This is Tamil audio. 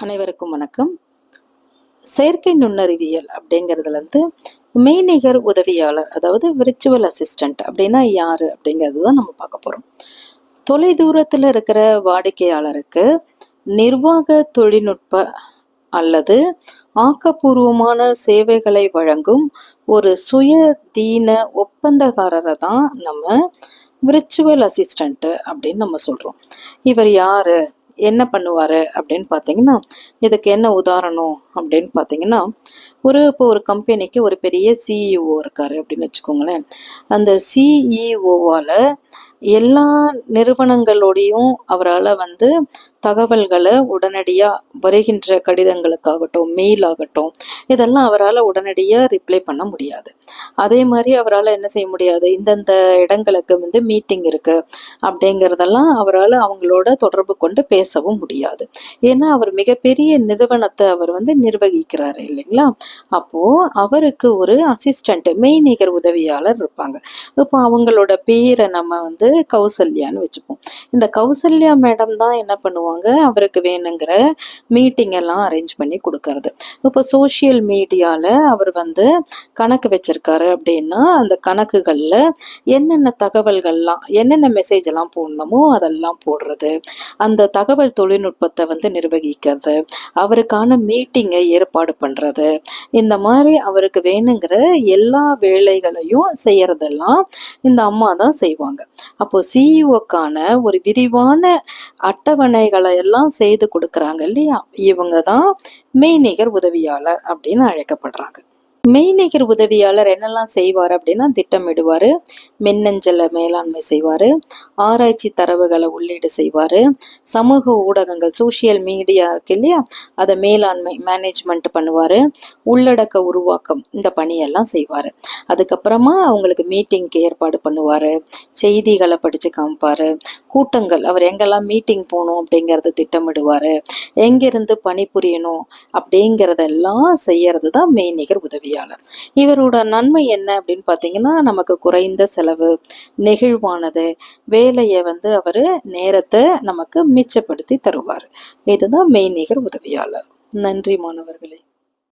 அனைவருக்கும் வணக்கம். செயற்கை நுண்ணறிவியல் அப்படிங்கிறதுலேருந்து மெய்நிகர் உதவியாளர் அதாவது விர்ச்சுவல் அசிஸ்டண்ட் அப்படின்னா யார் அப்படிங்கிறது தான் நம்ம பார்க்க போகிறோம் தொலைதூரத்தில் இருக்கிற வாடிக்கையாளருக்கு நிர்வாக தொழில்நுட்ப அல்லது ஆக்கப்பூர்வமான சேவைகளை வழங்கும் ஒரு சுய தீன ஒப்பந்தக்காரரை தான் நம்ம விர்ச்சுவல் அசிஸ்டண்ட்டு அப்படின்னு நம்ம சொல்கிறோம் இவர் யார்? என்ன பண்ணுவார் அப்படின்னு பார்த்தீங்கன்னா இதுக்கு என்ன உதாரணம் அப்படின்னு பார்த்தீங்கன்னா ஒரு இப்போ ஒரு கம்பெனிக்கு ஒரு பெரிய சிஇஓ இருக்காரு அப்படின்னு வச்சுக்கோங்களேன். அந்த சிஇஓவால் எல்லா நிறுவனங்களோடையும் அவரால் வந்து தகவல்களை உடனடியாக வருகின்ற கடிதங்களுக்காகட்டும் மெயில் ஆகட்டும் இதெல்லாம் அவரால் உடனடியாக ரிப்ளை பண்ண முடியாது. அதே மாதிரி அவரால் என்ன செய்ய முடியாது? இந்தந்த இடங்களுக்கு வந்து மீட்டிங் இருக்குது அப்படிங்கிறதெல்லாம் அவரால் அவங்களோட தொடர்பு கொண்டு பேசவும் முடியாது. ஏன்னா அவர் மிகப்பெரிய நிறுவனத்தை அவர் வந்து நிர்வகிக்கிறார் இல்லைங்களா? அப்போது அவருக்கு ஒரு அசிஸ்டண்ட் மெய்நிகர் உதவியாளர் இருப்பாங்க. இப்போ அவங்களோட பேரை நம்ம வந்து கௌசல்யான்னு வச்சுப்போம். இந்த கௌசல்யா மேடம் தான் என்ன பண்ணுவாங்க? அவருக்கு வேணுங்கிற மீட்டிங் எல்லாம் அரேஞ்ச் பண்ணி கொடுக்கறது. இப்போ சோஷியல் மீடியாவில் அவர் வந்து கணக்கு வச்சிருக்காரு அப்படின்னா அந்த கணக்குகளில் என்னென்ன தகவல்கள்லாம் என்னென்ன மெசேஜ் எல்லாம் போடணுமோ அதெல்லாம் போடுறது. அந்த தகவல் தொழில்நுட்பத்தை வந்து நிர்வகிக்கிறது. அவருக்கான மீட்டிங்கை ஏற்பாடு பண்ணுறது இந்த மாதிரி அவருக்கு வேணுங்கிற எல்லா வேலைகளையும் செய்கிறதெல்லாம் இந்த அம்மா தான் செய்வாங்க. அப்போது சிஇஓக்கான ஒரு விரிவான அட்டவணைகளை எல்லாம் செய்து கொடுக்குறாங்க இல்லையா? இவங்க தான் மெய்நிகர் உதவியாளர் அப்படின்னு அழைக்கப்படுறாங்க. மெய்நிகர் உதவியாளர் என்னெல்லாம் செய்வார் அப்படின்னா திட்டமிடுவார் மின்னஞ்சலை மேலாண்மை செய்வார் ஆராய்ச்சி தரவுகளை உள்ளீடு செய்வார் சமூக ஊடகங்கள் சோஷியல் மீடியா இருக்கு இல்லையா? அதை மேலாண்மை மேனேஜ்மெண்ட் பண்ணுவார் உள்ளடக்க உருவாக்கம் இந்த பணியெல்லாம் செய்வார். அதுக்கப்புறமா அவங்களுக்கு மீட்டிங்க்கு ஏற்பாடு பண்ணுவார் செய்திகளை படித்து காமிப்பார் கூட்டங்கள் அவர் எங்கெல்லாம் மீட்டிங் போகணும் அப்படிங்கிறத திட்டமிடுவார் எங்கேருந்து பணிபுரியணும் அப்படிங்கிறதெல்லாம் செய்யறது தான் மெய்நிகர் உதவி உதவியாளர் இவரோட நன்மை என்ன அப்படின்னு பார்த்தீங்கன்னா நமக்கு குறைந்த செலவு நெகிழ்வானது வேலையை வந்து அவர் நேரத்தை நமக்கு மிச்சப்படுத்தி தருவார். இதுதான் மெய்நிகர் உதவியாளர். நன்றி மாணவர்களே.